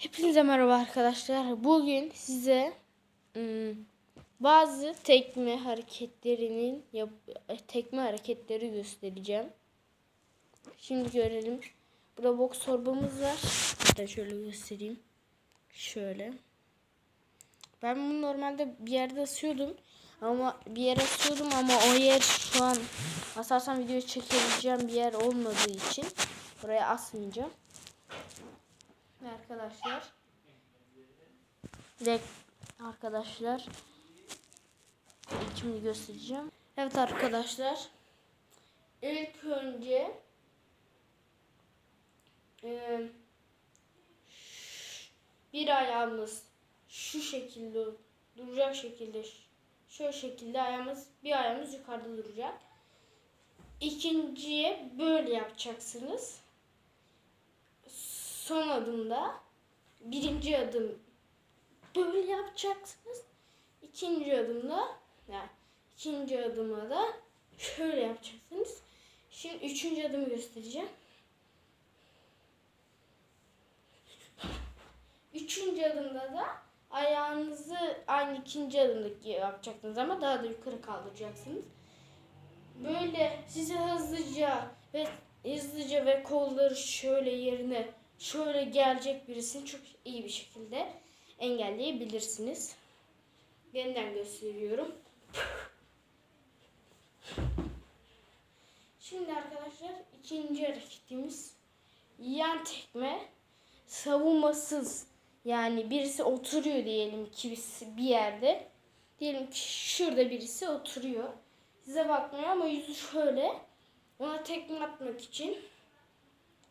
Hepinize merhaba arkadaşlar. Bugün size ım, bazı tekme hareketlerinin yap e, tekme hareketleri göstereceğim. Şimdi görelim. Burada boks torbamız var. Hatta şöyle göstereyim. Şöyle. Ben bunu normalde bir yerde asıyordum. Ama bir yere asıyordum ama o yer şu an asarsam video çekebileceğim bir yer olmadığı için buraya asmayacağım. Ve arkadaşlar direkt arkadaşlar şimdi göstereceğim. Evet arkadaşlar ilk önce e, bir ayağımız şu şekilde duracak şekilde şu şekilde ayağımız bir ayağımız yukarıda duracak. İkinciye böyle yapacaksınız son adımda birinci adım böyle yapacaksınız. İkinci adımda yani ikinci adıma da şöyle yapacaksınız. Şimdi üçüncü adımı göstereceğim. Üçüncü adımda da ayağınızı aynı ikinci adımdaki yapacaksınız ama daha da yukarı kaldıracaksınız. Böyle size hızlıca ve hızlıca ve kolları şöyle yerine şöyle gelecek birisini çok iyi bir şekilde engelleyebilirsiniz. Yeniden gösteriyorum. Şimdi arkadaşlar ikinci hareketimiz. Yan tekme savunmasız. Yani birisi oturuyor diyelim ki bir yerde. Diyelim ki şurada birisi oturuyor. Size bakmıyor ama yüzü şöyle. Ona tekme atmak için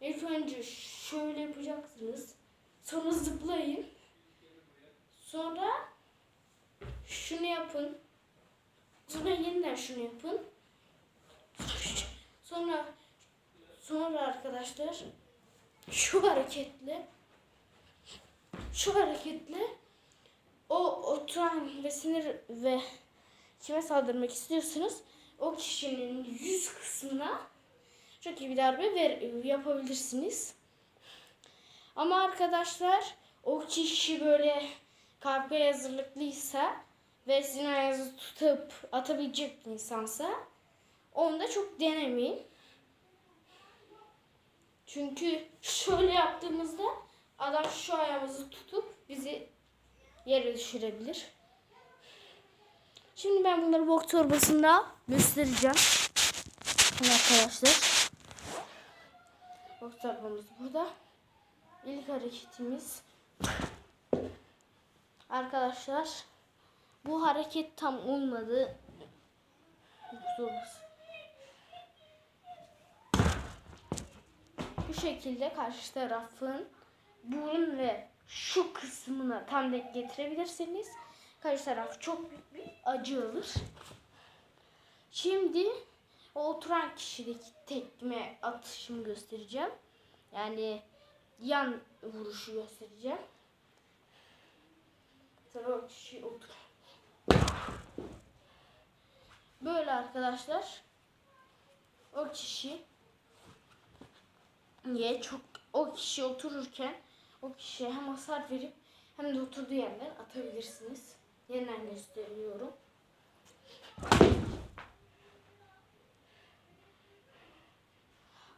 ilk önce şöyle yapacaksınız. Sonra zıplayın. Sonra şunu yapın. Sonra yeniden şunu yapın. Sonra sonra arkadaşlar şu hareketle şu hareketle o oturan ve sinir ve kime saldırmak istiyorsunuz o kişinin yüz kısmına çok iyi bir darbe ver, yapabilirsiniz. Ama arkadaşlar o kişi böyle kavgaya hazırlıklıysa ve sizin ayağınızı tutup atabilecek bir insansa onu da çok denemeyin. Çünkü şöyle yaptığımızda adam şu ayağımızı tutup bizi yere düşürebilir. Şimdi ben bunları bok torbasında göstereceğim. Arkadaşlar. Bok torbamız burada. İlk hareketimiz. Arkadaşlar. Bu hareket tam olmadı. Bu şekilde karşı tarafın burun ve şu kısmına tam denk getirebilirsiniz. Karşı taraf çok büyük bir acı alır. Şimdi oturan kişideki tekme atışımı göstereceğim. Yani yan vuruşu göstereceğim. Sonra o kişi otur. Böyle arkadaşlar. O kişi niye çok o kişi otururken o kişiye hem hasar verip hem de oturduğu yerden atabilirsiniz. Yeniden gösteriyorum.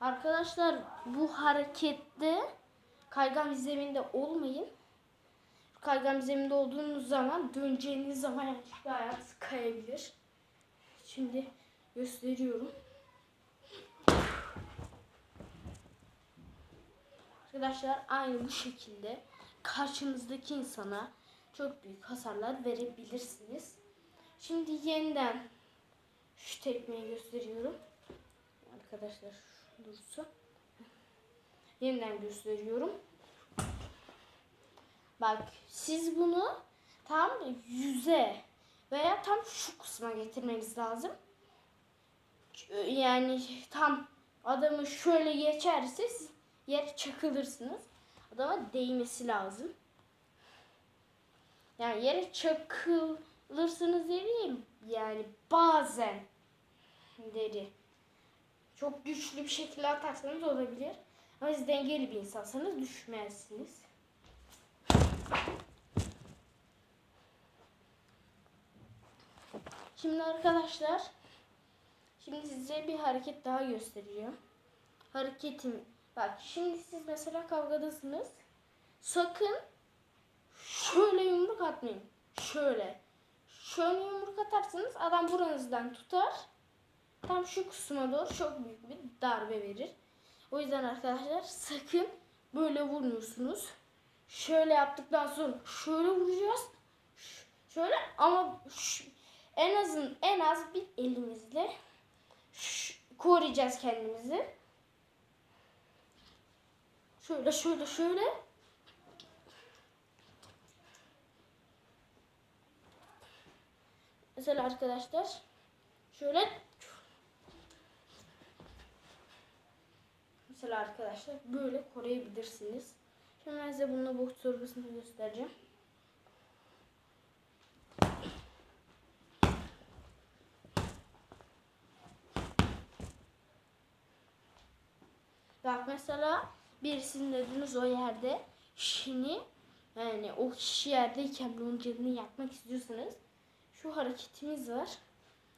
Arkadaşlar bu harekette kaygan zeminde olmayın. Kaygan zeminde olduğunuz zaman döneceğiniz zaman yanlışlıkla ayağınız kayabilir. Şimdi gösteriyorum. Arkadaşlar aynı bu şekilde karşınızdaki insana çok büyük hasarlar verebilirsiniz. Şimdi yeniden şu tekmeyi gösteriyorum. Arkadaşlar dursun. Yeniden gösteriyorum. Bak siz bunu tam yüze veya tam şu kısma getirmeniz lazım. Yani tam adamı şöyle geçerse siz yer çakılırsınız. Adama değmesi lazım. Yani yere çakılırsınız değil yani bazen deri çok güçlü bir şekilde atarsanız olabilir. Ama siz dengeli bir insansanız düşmezsiniz. Şimdi arkadaşlar şimdi size bir hareket daha göstereceğim. Hareketim bak şimdi siz mesela kavgadasınız. Sakın şöyle yumruk atmayın. Şöyle. Şöyle yumruk atarsanız adam buranızdan tutar. Tam şu kısma doğru çok büyük bir darbe verir. O yüzden arkadaşlar sakın böyle vurmuyorsunuz. Şöyle yaptıktan sonra şöyle vuracağız. Şöyle ama en azın en az bir elimizle koruyacağız kendimizi. Şöyle şöyle şöyle. Mesela arkadaşlar şöyle Mesela arkadaşlar böyle koruyabilirsiniz. Şimdi ben size bununla boks torbasını göstereceğim. Bak mesela birisinin ödünüz o yerde. Şimdi yani o kişi yerdeyken bir onun canını yakmak istiyorsanız şu hareketimiz var.